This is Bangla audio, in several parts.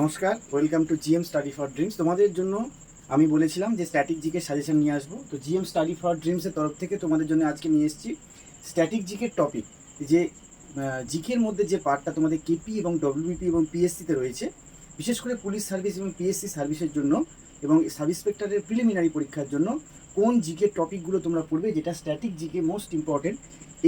নমস্কার welcome to GM study for dreams তোমাদের জন্য আমি বলেছিলাম যে স্ট্যাটিক জিকে সাজেশন নিয়ে আসব। তো জিএম স্টাডি ফর ড্রিমসের তরফ থেকে তোমাদের জন্য আজকে নিয়ে এসেছি স্ট্যাটিক জিকের টপিক যে জিকের মধ্যে যে পার্টটা তোমাদের কেপি এবং ডব্লিউবিপি এবং পিএসসিতে রয়েছে, বিশেষ করে পুলিশ সার্ভিস এবং পিএসসি সার্ভিসের জন্য এবং সাব ইন্সপেক্টরের প্রিলিমিনারি পরীক্ষার জন্য কোন জিকের টপিকগুলো তোমরা পড়বে, যেটা স্ট্যাটিক জিকে মোস্ট ইম্পর্টেন্ট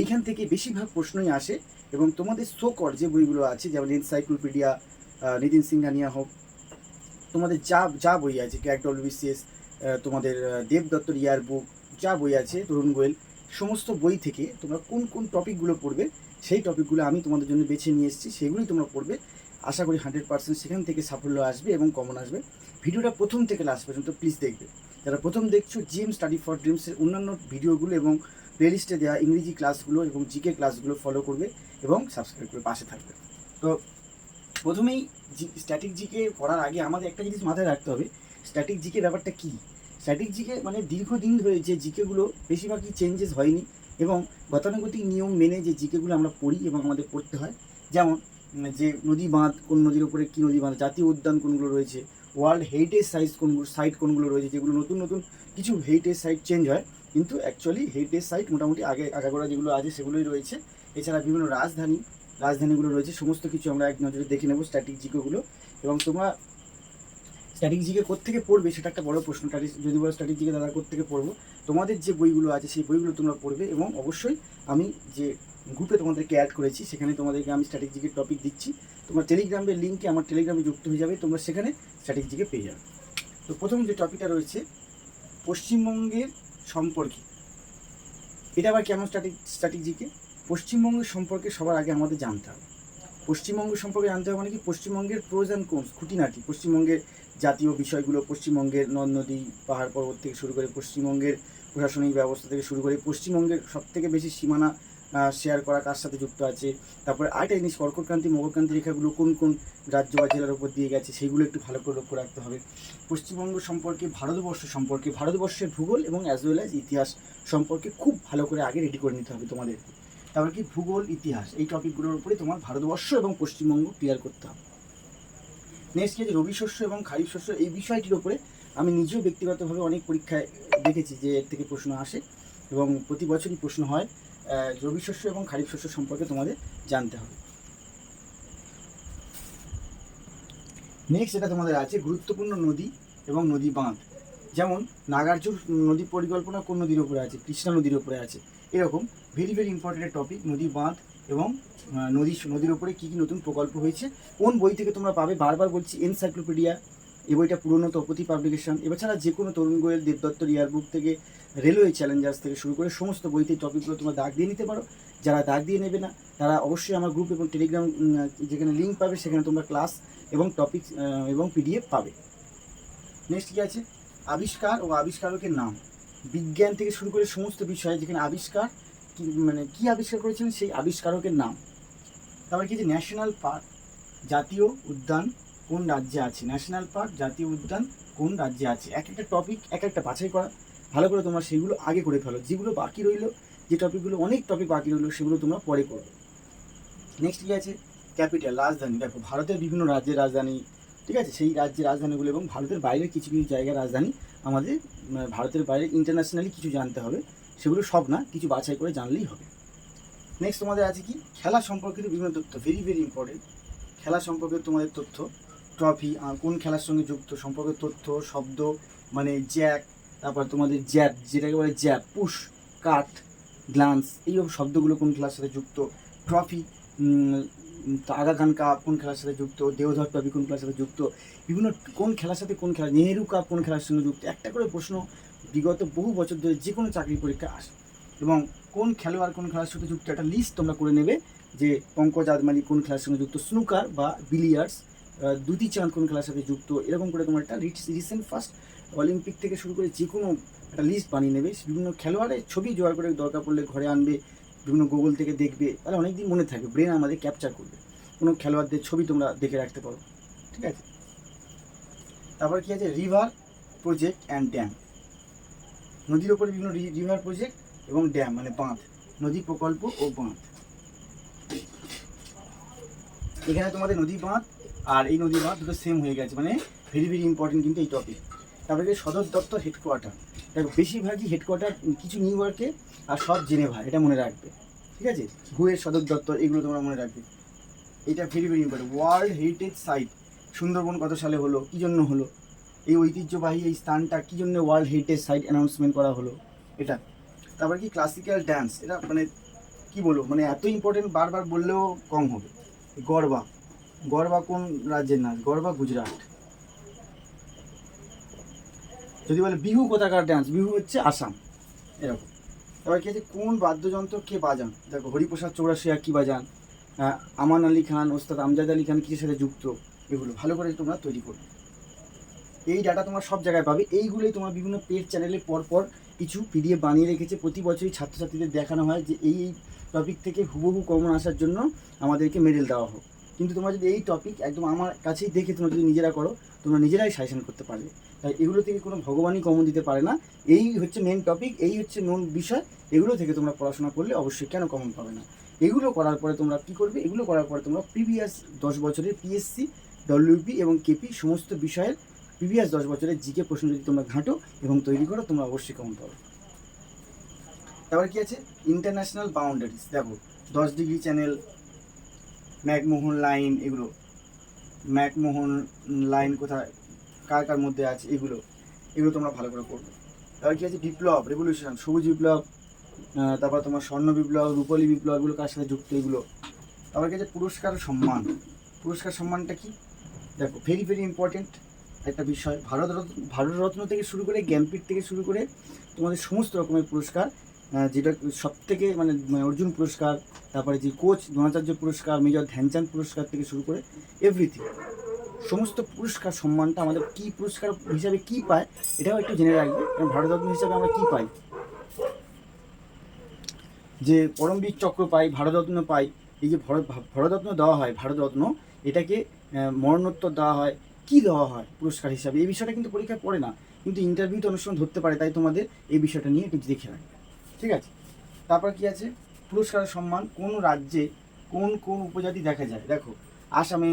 এইখান থেকে বেশিরভাগ প্রশ্নই আসে এবং তোমাদের শোকর যে বইগুলো আছে, যেমন এনসাইক্লোপিডিয়া নিতিন সিংহানিয়া হোক। তোমাদের যা যা বই আছে ক্যাক ডব্লিউবিসিএস তোমাদের আহ, দেব দত্তর ইয়ার বুক যা বই আছে তরুণ গোয়েল সমস্ত বই থেকে তোমরা কোন কোন টপিকগুলো পড়বে সেই টপিকগুলো আমি তোমাদের জন্য বেছে নিয়ে এসেছি সেগুলোই তোমরা পড়বে। আশা করি হান্ড্রেড পার্সেন্ট সেখান থেকে সাফল্য আসবে এবং কমন আসবে। ভিডিওটা প্রথম থেকে লাস্ট পর্যন্ত প্লিজ দেখবে। যারা প্রথম দেখছ জিএম স্টাডি ফর ড্রিমসের অন্যান্য ভিডিওগুলো এবং প্লেলিস্টে দেওয়া ইংরেজি ক্লাসগুলো এবং জিকে ক্লাসগুলো ফলো করবে এবং সাবস্ক্রাইব করে পাশে থাকবে। তো প্রথমেই স্ট্যাটিক জিকে পড়ার আগে আমাদের একটা জিনিস মাথায় রাখতে হবে স্ট্যাটিক জিকে ব্যাপারটা কী? স্ট্যাটিক জিকে মানে দীর্ঘদিন ধরে যে জিকেগুলো বেশিরভাগই চেঞ্জেস হয়নি এবং গতানুগতিক নিয়ম মেনে যে জিকেগুলো আমরা পড়ি এবং আমাদের পড়তে হয়। যেমন যে নদী বাঁধ, কোন নদীর উপরে কী নদী বাঁধ, জাতীয় উদ্যান কোনগুলো রয়েছে ওয়ার্ল্ড হেরিটেজ সাইজ কোনগুলো সাইট কোনগুলো রয়েছে, যেগুলো নতুন নতুন কিছু হেরিটেজ সাইট চেঞ্জ হয়। কিন্তু অ্যাকচুয়ালি হেরিটেজ সাইট মোটামুটি আগে আগাগোড়া যেগুলো আছে সেগুলোই রয়েছে। এছাড়া বিভিন্ন রাজধানী রাজধানীগুলো রয়েছে, সমস্ত কিছু আমরা এক নজরে দেখে নেব স্ট্যাটিক জিকেগুলো এবং তোমরা স্ট্যাটিক জিকে কোত্থেকে পড়বে সেটা একটা বড় প্রশ্ন স্ট্যাটিক যদি বলো স্ট্যাটিক জিকে দাদা কোত্থেকে পড়ব? তোমাদের যে বইগুলো আছে, সেই বইগুলো তোমরা পড়বে এবং অবশ্যই আমি যে গ্রুপে তোমাদেরকে অ্যাড করেছি, সেখানে তোমাদেরকে আমি স্ট্যাটিক জিকের টপিক দিচ্ছি। তোমার টেলিগ্রামের লিঙ্কে আমার টেলিগ্রামে যুক্ত হয়ে যাবে, তোমরা সেখানে স্ট্যাটিক জিকে পেয়ে যাবে। তো প্রথম যে টপিকটা রয়েছে, পশ্চিমবঙ্গের সম্পর্কে। এটা আবার কেমন স্ট্যাটিক স্ট্যাটিক জিকে পশ্চিমবঙ্গের সম্পর্কে সবার আগে আমাদের জানতে হবে। পশ্চিমবঙ্গ সম্পর্কে জানতে হবে মানে কি? পশ্চিমবঙ্গের প্রোজ অ্যান্ড কোনস খুঁটিনাটি। পশ্চিমবঙ্গের জাতীয় বিষয়গুলো, পশ্চিমবঙ্গের নদ নদী পাহাড় পর্বত থেকে শুরু করে পশ্চিমবঙ্গের প্রশাসনিক ব্যবস্থা থেকে শুরু করে পশ্চিমবঙ্গের সবথেকে বেশি সীমানা শেয়ার করা কার সাথে যুক্ত আছে? তারপরে আরেকটা জিনিস, কর্কটক্রান্তি, মকরক্রান্তি রেখাগুলো কোন কোন রাজ্য বা জেলার উপর দিয়ে গেছে সেইগুলো একটু ভালো করে লক্ষ্য রাখতে হবে। পশ্চিমবঙ্গ সম্পর্কে, ভারতবর্ষ সম্পর্কে, ভারতবর্ষের ভূগোল এবং অ্যাজ ওয়েল অ্যাজ ইতিহাস সম্পর্কে খুব ভালো করে আগে রেডি করে নিতে হবে তোমাদের তারপর কি ভূগোল, ইতিহাস, এই টপিকগুলোর উপরে তোমার ভারতবর্ষ এবং পশ্চিমবঙ্গ ক্লিয়ার করতে হবে। নেক্সট কি রবি শস্য এবং খারিফ শস্য, এই বিষয়টির উপরে আমি নিজেও ব্যক্তিগতভাবে অনেক পরীক্ষায় দেখেছি যে এর থেকে প্রশ্ন আসে এবং প্রতি বছরই প্রশ্ন হয় রবি শস্য এবং খারিফ শস্য সম্পর্কে তোমাদের জানতে হবে। নেক্সট এটা তোমাদের আছে, গুরুত্বপূর্ণ নদী এবং নদী বাঁধ। যেমন নাগার্জুন নদী পরিকল্পনা কোন নদীর উপরে আছে, কৃষ্ণা নদীর উপরে আছে, এরকম ভেরি ভেরি ইম্পর্টেন্ট টপিক নদী বাঁধ এবং নদী, নদীর উপরে কী কী নতুন প্রকল্প হয়েছে, কোন বই থেকে তোমরা পাবে? বারবার বলছি এনসাইক্লোপিডিয়া এই বইটা পুরনো তপতি পাবলিকেশন এছাড়া যে কোনো তরুণ গোয়েল দেবদত্তর ইয়ারবুক থেকে রেলওয়ে চ্যালেঞ্জার্স থেকে শুরু করে সমস্ত বইতে টপিকগুলো তোমরা দাগ দিয়ে নিতে পারো। যারা দাগ দিয়ে নেবে না, তারা অবশ্যই আমার গ্রুপ এবং টেলিগ্রাম যেখানে লিঙ্ক পাবে, সেখানে তোমরা ক্লাস এবং টপিক এবং পিডিএফ পাবে। নেক্সট কী আছে? আবিষ্কার ও আবিষ্কারকের নাম। বিজ্ঞান থেকে শুরু করে সমস্ত বিষয় যেখানে আবিষ্কার মানে কি আবিষ্কার করেছেন সেই আবিষ্কারকের নাম? তারপরে কি যে ন্যাশনাল পার্ক জাতীয় উদ্যান কোন রাজ্যে আছে? ন্যাশনাল পার্ক জাতীয় উদ্যান কোন রাজ্যে আছে? এক একটা টপিক, এক একটা বাছাই করা। ভালো করে তোমরা সেগুলো আগে করে ফেলো। যেগুলো বাকি রইল, যে টপিকগুলো অনেক টপিক বাকি রইল, সেগুলো তোমরা পরে করবে নেক্সট কি আছে? ক্যাপিটাল, রাজধানী। দেখো, ভারতের বিভিন্ন রাজ্যের রাজধানী, ঠিক আছে? সেই রাজ্যের রাজধানীগুলো এবং ভারতের বাইরের কিছু কিছু জায়গার রাজধানী আমাদের ভারতের বাইরে ইন্টারন্যাশনালি কিছু জানতে হবে। সেগুলো সব না, কিছু বাছাই করে জানলেই হবে। নেক্সট তোমাদের আছে কি? খেলা সম্পর্কিত বিভিন্ন তথ্য ভেরি ভেরি ইম্পর্টেন্ট খেলা সম্পর্কে তোমাদের তথ্য ট্রফি কোন খেলার সঙ্গে যুক্ত, সম্পর্কে তথ্য, শব্দ মানে জ্যাক তারপর তোমাদের জ্যাপ যেটাকে বলে জ্যাপ পুশ কাট গ্লান্স এইসব শব্দগুলো কোন খেলার সাথে যুক্ত ট্রফি আগা খান কাপ কোন খেলার সাথে যুক্ত, দেওধর ট্রফি কোন খেলার সাথে যুক্ত, বিভিন্ন কোন খেলার সাথে কোন খেলা, নেহেরু কাপ কোন খেলার সঙ্গে যুক্ত, একটা করে প্রশ্ন বিগত বহু বছর ধরে যে কোনো চাকরি পরীক্ষা আসে। এবং কোন খেলোয়াড়, কোন খেলার সাথে যুক্ত, একটা লিস্ট তোমরা করে নেবে যে পঙ্কজ আদমানি কোন খেলার সঙ্গে যুক্ত স্নুকার বা বিলিয়ার্স দুটি চাঁদ কোন খেলার সাথে যুক্ত, এরকম করে তোমার একটা রিসেন্ট ফার্স্ট অলিম্পিক থেকে শুরু করে যে কোনো একটা লিস্ট বানিয়ে নেবে। বিভিন্ন খেলোয়াড়ের ছবি জোগাড় করে দরকার পড়লে ঘরে আনবে, বিভিন্ন গুগল থেকে দেখবে, তাহলে অনেক দিন মনে থাকবে ব্রেন আমাদের ক্যাপচার করবে। কোনো খেলোয়াড়দের ছবি তোমরা দেখে রাখতে পারো, ঠিক আছে? তারপর কী আছে? রিভার প্রজেক্ট অ্যান্ড ড্যাম নদীর ওপরে বিভিন্ন রিভার প্রজেক্ট এবং ড্যাম মানে বাঁধ, নদী প্রকল্প ও বাঁধ। এখানে তোমাদের নদী বাঁধ আর এই নদীর বাঁধ দুটো সেম হয়ে গেছে মানে ভেরি ভেরি ইম্পর্টেন্ট কিন্তু এই টপিক তারপরে সদর দপ্তর হেডকোয়ার্টার দেখো, বেশিরভাগই হেডকোয়ার্টার কিছু নিউ ইয়র্কে আর সব জেনেভা এটা মনে রাখবে। ঠিক আছে? হুয়ের সদর দপ্তর, এগুলো তোমরা মনে রাখবে। এটা very very important world heritage site Sundarban কত সালে হলো, কী জন্য হলো? এই ঐতিহ্যবাহী এই স্থানটা কী জন্য ওয়ার্ল্ড হেরিটেজ সাইট অ্যানাউন্সমেন্ট করা হলো? এটা। তারপর কি ক্লাসিক্যাল ড্যান্স এটা মানে কি বলব? মানে এত ইম্পর্টেন্ট বারবার বললেও কম হবে। গরবা। গরবা কোন রাজ্যের নাচ? গরবা গুজরাট। যদি বলে বিহু কোথাকার ডান্স বিহু হচ্ছে আসাম। এরকম। এবার কি আছে? কোন বাদ্যযন্ত্র কে বাজান? দেখো, হরিপ্রসাদ চৌরাশিয়া কী বাজান? আমান আলী খান, ওস্তাদ আমজাদ আলী খান কিসের সাথে যুক্ত? এগুলো। ভালো করে তোমরা তৈরি করবে। এই ডাটা তোমার সব জায়গায় পাবে। এইগুলোই তোমার বিভিন্ন পেজ চ্যানেলে পরপর কিছু পিডিএফ বানিয়ে রেখেছে। প্রতি বছরই ছাত্রছাত্রীদের দেখানো হয় যে এই এই টপিক থেকে হুবহু কমন আসার জন্য আমাদেরকে মেডেল দেওয়া হোক। কিন্তু তোমরা যদি এই টপিক একদম আমার কাছেই দেখে তোমরা যদি নিজেরা করো, তোমরা নিজেরাই সাজেশন করতে পারবে। তাই এগুলো থেকে কোনো ভগবানই কমন দিতে পারে না। এই হচ্ছে মেন টপিক এই হচ্ছে মেন বিষয়। এগুলো থেকে তোমরা পড়াশোনা করলে অবশ্যই কেন কমন পাবে না? এগুলো করার পরে তোমরা কী করবে? এগুলো করার পরে তোমরা প্রিভিয়াস দশ বছরের পিএসসি ডব্লিউপি এবং কেপি সমস্ত বিষয়ের প্রিভিয়াস দশ বছরের জিকে প্রশ্ন যদি তোমরা ঘাঁটো এবং তৈরি করো, তোমরা অবশ্যই কমন পাবে। তারপর কি আছে? ইন্টারন্যাশনাল বাউন্ডারিজ দেখো, দশ ডিগ্রি চ্যানেল ম্যাকমোহন লাইন এগুলো। ম্যাকমোহন লাইন কোথায়? কার কার মধ্যে আছে? এগুলো। এগুলো তোমরা ভালো করে করবে তারপর কি আছে? বিপ্লব রেভলিউশন সবুজ বিপ্লব তারপর তোমার স্বর্ণ বিপ্লব, রূপালী বিপ্লব, এগুলো কার সাথে যুক্ত? এগুলো। তারপর কি আছে? পুরস্কার সম্মান। পুরস্কার সম্মানটা কি? দেখো ভেরি ভেরি ইম্পর্টেন্ট একটা বিষয়। ভারত ভারতরত্ন ভারতরত্ন থেকে শুরু করে জ্ঞানপীঠ থেকে শুরু করে তোমাদের সমস্ত রকমের পুরস্কার যেটা সব থেকে মানে মানে অর্জুন পুরস্কার, তারপরে যে কোচ দ্রোণাচার্য পুরস্কার, মেজর ধ্যানচাঁদ পুরস্কার থেকে শুরু করে এভরিথিং সমস্ত পুরস্কার সম্মানটা আমাদের কি পুরস্কার হিসাবে কি পায়, এটাও একটু জেনে রাখবে, কারণ ভারতরত্ন হিসাবে আমরা কি পাই? যে পরমবীর চক্র পাই ভারতরত্ন পাই, এই যে ভারত ভারতরত্ন দেওয়া হয় ভারতরত্ন এটাকে মরণোত্তর দেওয়া হয় কি দেওয়া হয় পুরস্কার হিসাবে? এই বিষয়টা কিন্তু পরীক্ষায় পড়ে না। কিন্তু ইন্টারভিউতে অনুষ্ঠান ধরতে পারে, তাই তোমাদের এই বিষয়টা নিয়ে একটু দেখে রাখবে। ঠিক আছে? তারপর কি আছে? পুরস্কার সম্মান কোন রাজ্যে কোন কোন উপজাতি দেখা যায়? দেখো, আসামে,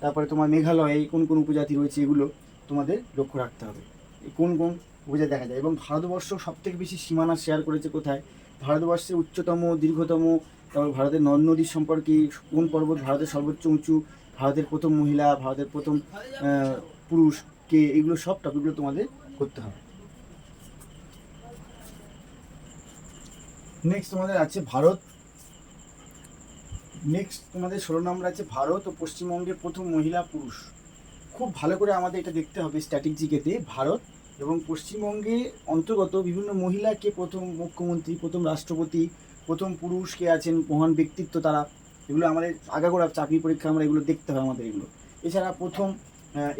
তারপরে তোমার মেঘালয়ে কোন কোন উপজাতি রয়েছে এগুলো তোমাদের লক্ষ্য রাখতে হবে। কোন কোন উপজাতি দেখা যায়? এবং ভারতবর্ষ সব থেকে বেশি সীমানা শেয়ার করেছে কোথায়? ভারতবর্ষের উচ্চতম, দীর্ঘতম, তারপর ভারতের নদ নদীর সম্পর্কে কোন পর্বত ভারতের সর্বোচ্চ উঁচু? ভারতের প্রথম মহিলা, ভারতের প্রথম পুরুষ, কে, এগুলো সব টপিকগুলো তোমাদের করতে হবে। নেক্সট তোমাদের আছে ভারত। নেক্সট তোমাদের ষোলো নম্বর আছে ভারত ও পশ্চিমবঙ্গের প্রথম মহিলা পুরুষ। খুব ভালো করে আমাদের এটা দেখতে হবে স্ট্যাটিক জিকেতে ভারত এবং পশ্চিমবঙ্গে অন্তর্গত বিভিন্ন মহিলাকে প্রথম মুখ্যমন্ত্রী, প্রথম রাষ্ট্রপতি, প্রথম পুরুষ কে আছেন মহান ব্যক্তিত্ব তারা। এগুলো আমাদের আগাগোড়া চাকরি পরীক্ষা আমরা এগুলো দেখতে হয় আমাদের এগুলো। এছাড়া প্রথম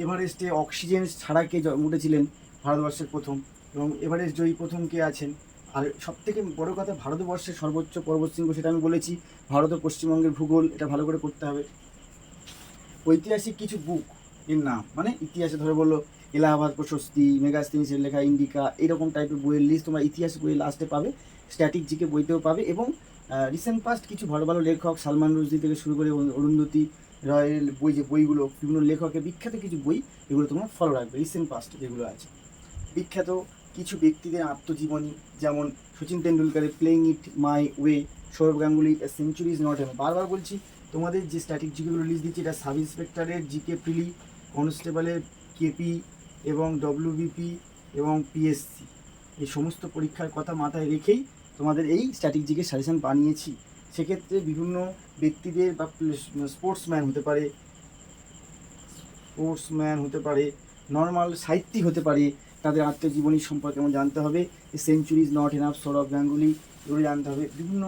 এভারেস্টে অক্সিজেন ছাড়া কে উঠেছিলেন ভারতবর্ষের প্রথম এবং এভারেস্ট জয়ী প্রথম কে আছেন? আর সব থেকে বড় কথা ভারতবর্ষের সর্বোচ্চ পর্বতশৃঙ্গ সেটা আমি বলেছি, ভারত ও পশ্চিমবঙ্গের ভূগোল এটা ভালো করে করতে হবে। ঐতিহাসিক কিছু বুক এর নাম মানে ইতিহাসে ধরে বলল এলাহাবাদ প্রশস্তি, মেগাস্তিনিসের লেখা ইন্ডিকা, এরকম টাইপের বইয়ের লিস্ট তোমরা ইতিহাস বইয়ে লাস্টে পাবে স্ট্যাটিক জিকে বইতেও পাবে এবং রিসেন্ট পাস্ট কিছু ভালো ভালো লেখক, সালমান রুশদি থেকে শুরু করে অরুন্ধতী রয়ের বই যে বইগুলো, বিভিন্ন লেখকের বিখ্যাত কিছু বই, এগুলো তোমরা ফলো রাখবে রিসেন্ট পাস্ট যেগুলো আছে। বিখ্যাত কিছু ব্যক্তিদের আত্মজীবনী, যেমন Sachin তেন্ডুলকারের playing it my way Sourav Ganguly century is not M বারবার বলছি, তোমাদের যে স্ট্যাটিক জিকেগুলো লিস্ট দিচ্ছি, এটা সাব ইন্সপেক্টরের জিকে প্রিলি কনস্টেবলের কেপি এবং ডব্লিউবিপি এবং পিএসসি এই সমস্ত পরীক্ষার কথা মাথায় রেখেই তোমাদের এই স্ট্যাটিক জিকে সাজেশন বানিয়েছি, সেক্ষেত্রে বিভিন্ন ব্যক্তিদের বা স্পোর্টসম্যান হতে পারে স্পোর্টসম্যান হতে পারে নর্মাল সাহিত্যিক হতে পারে, তাদের আত্মজীবনী সম্পর্কে আমার জানতে হবে century is not enough Sourav Ganguly এগুলো জানতে হবে, বিভিন্ন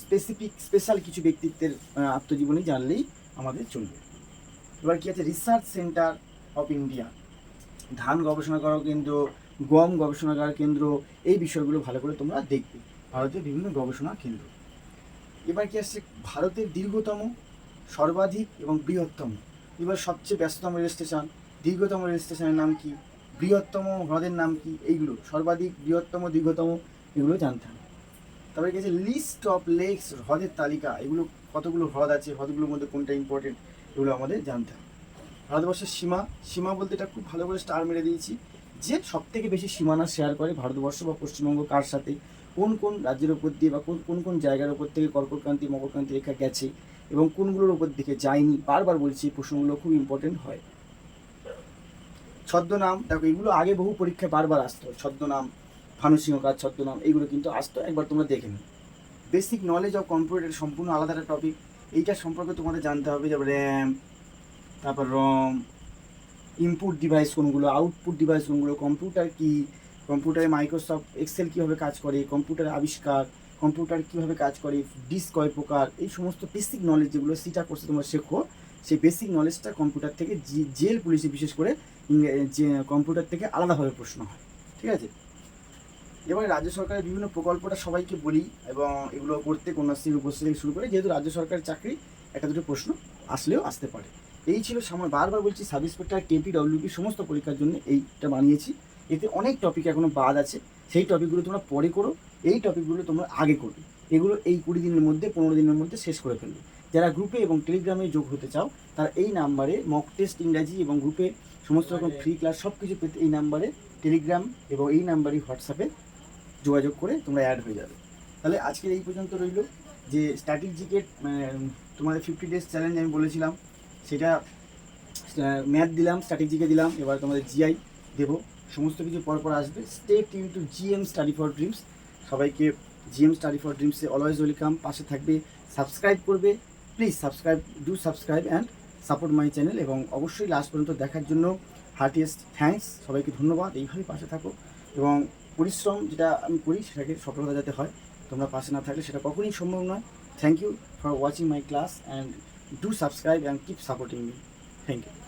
স্পেসিফিক স্পেশাল কিছু ব্যক্তিত্বের আত্মজীবনী জানলেই আমাদের চলবে। এবার কি আছে? রিসার্চ সেন্টার অফ ইন্ডিয়া ধান গবেষণাগার কেন্দ্র গম গবেষণাগার কেন্দ্র, এই বিষয়গুলো ভালো করে তোমরা দেখবে। ভারতের বিভিন্ন গবেষণা কেন্দ্র। এবার কি আসছে? ভারতের দীর্ঘতম, সর্বাধিক এবং বৃহত্তম। এবার সবচেয়ে ব্যস্ততম রেল স্টেশন। দীর্ঘতম রেল স্টেশনের নাম কি? বৃহত্তম হ্রদের নাম কি? এইগুলো, সর্বাধিক, বৃহত্তম, দীর্ঘতম, এগুলো জানতে হবে। তারপরে কি আছে? লিস্ট অফ লেকস হ্রদের তালিকা। এগুলো কতগুলো হ্রদ আছে? হ্রদগুলোর মধ্যে কোনটা ইম্পর্টেন্ট এগুলো আমাদের জানতে হবে। ভারতবর্ষের সীমা সীমা বলতে এটা খুব ভালো করে স্টার মেরে দিয়েছি। যে সব থেকে বেশি সীমানা শেয়ার করে ভারতবর্ষ বা পশ্চিমবঙ্গ কার সাথে? কোন কোন রাজ্যের উপর দিয়ে বা কোন কোন কোন জায়গার উপর থেকে কর্কটক্রান্তি মকরক্রান্তি রেখা গেছে এবং কোনগুলোর উপর দিকে যায়নি? বারবার বলছি, এই প্রশ্নগুলো খুব ইম্পর্টেন্ট হয়। ছদ্মনাম, দেখো, এগুলো আগে বহু পরীক্ষায় বারবার আসতো। ছদ্মনাম, ভানুসিংহ কাজ ছদ্মনাম এইগুলো কিন্তু আসতো, একবার তোমরা দেখে নিও। বেসিক নলেজ অফ কম্পিউটার সম্পূর্ণ আলাদা একটা টপিক এইটার সম্পর্কে তোমাদের জানতে হবে যেমন র্যাম তারপর রম ইনপুট ডিভাইস কোনগুলো আউটপুট ডিভাইস কোনগুলো কম্পিউটার কি কম্পিউটারে মাইক্রোসফট এক্সেল কীভাবে কাজ করে কম্পিউটার আবিষ্কার কম্পিউটার কীভাবে কাজ করে ডিস্ক কয় প্রকার, এই সমস্ত বেসিক নলেজ যেগুলো সিটা কোর্সে তোমরা শেখো, সেই বেসিক নলেজটা কম্পিউটার থেকে জেল পুলিশে বিশেষ করে যে কম্পিউটার থেকে আলাদাভাবে প্রশ্ন হয়, ঠিক আছে? এবার রাজ্য সরকারের বিভিন্ন প্রকল্পটা সবাইকে বলি এবং এগুলো করতে কন্যাশ্রীর উপস্থিত থেকে শুরু করে, যেহেতু রাজ্য সরকারের চাকরি, একটা দুটো প্রশ্ন আসলেও আসতে পারে। এই ছিল সামান্য বারবার বলছি সাব ইন্সপেক্টর কেপি ডব্লিউপি সমস্ত পরীক্ষার জন্য এইটা বানিয়েছি। এতে অনেক টপিক এখনও বাদ আছে। সেই টপিকগুলো তোমরা পরে করো। এই টপিকগুলো তোমরা আগে করবে। এগুলো এই কুড়ি দিনের মধ্যে, পনেরো দিনের মধ্যে শেষ করে ফেলবে। যারা গ্রুপে এবং টেলিগ্রামে যোগ হতে চাও, তারা এই নাম্বারে মক টেস্ট ইংরাজি এবং গ্রুপে সমস্ত রকম ফ্রি ক্লাস সব কিছু পেতে এই নাম্বারে টেলিগ্রাম এবং এই নাম্বারই হোয়াটসঅ্যাপে যোগাযোগ করে তোমরা অ্যাড হয়ে যাবে। তাহলে আজকের এই পর্যন্ত রইল। যে স্ট্যাটিক জিকেট তোমাদের ফিফটি ডেজ চ্যালেঞ্জ আমি বলেছিলাম। সেটা ম্যাথ দিলাম স্ট্র্যাটেজিকে দিলাম, এবার তোমাদের জিআই দেবো। সমস্ত কিছু পরপর আসবে। Stay tuned to GM study for dreams সবাইকে জিএম স্টাডি ফর ড্রিমসে অলওয়েজ ওয়েলকাম পাশে থাকবে সাবস্ক্রাইব করবে। Please subscribe do subscribe and support my channel এবং অবশ্যই লাস্ট পর্যন্ত দেখার জন্য হার্টিয়েস্ট থ্যাঙ্কস সবাইকে ধন্যবাদ। এইভাবে পাশে থাকো এবং পরিশ্রম যেটা আমি করি সেটাকে সফলতা যাতে হয়, তোমরা পাশে না থাকলে সেটা কখনোই সম্ভব নয়। Thank you for watching my class and do subscribe and keep supporting me thank you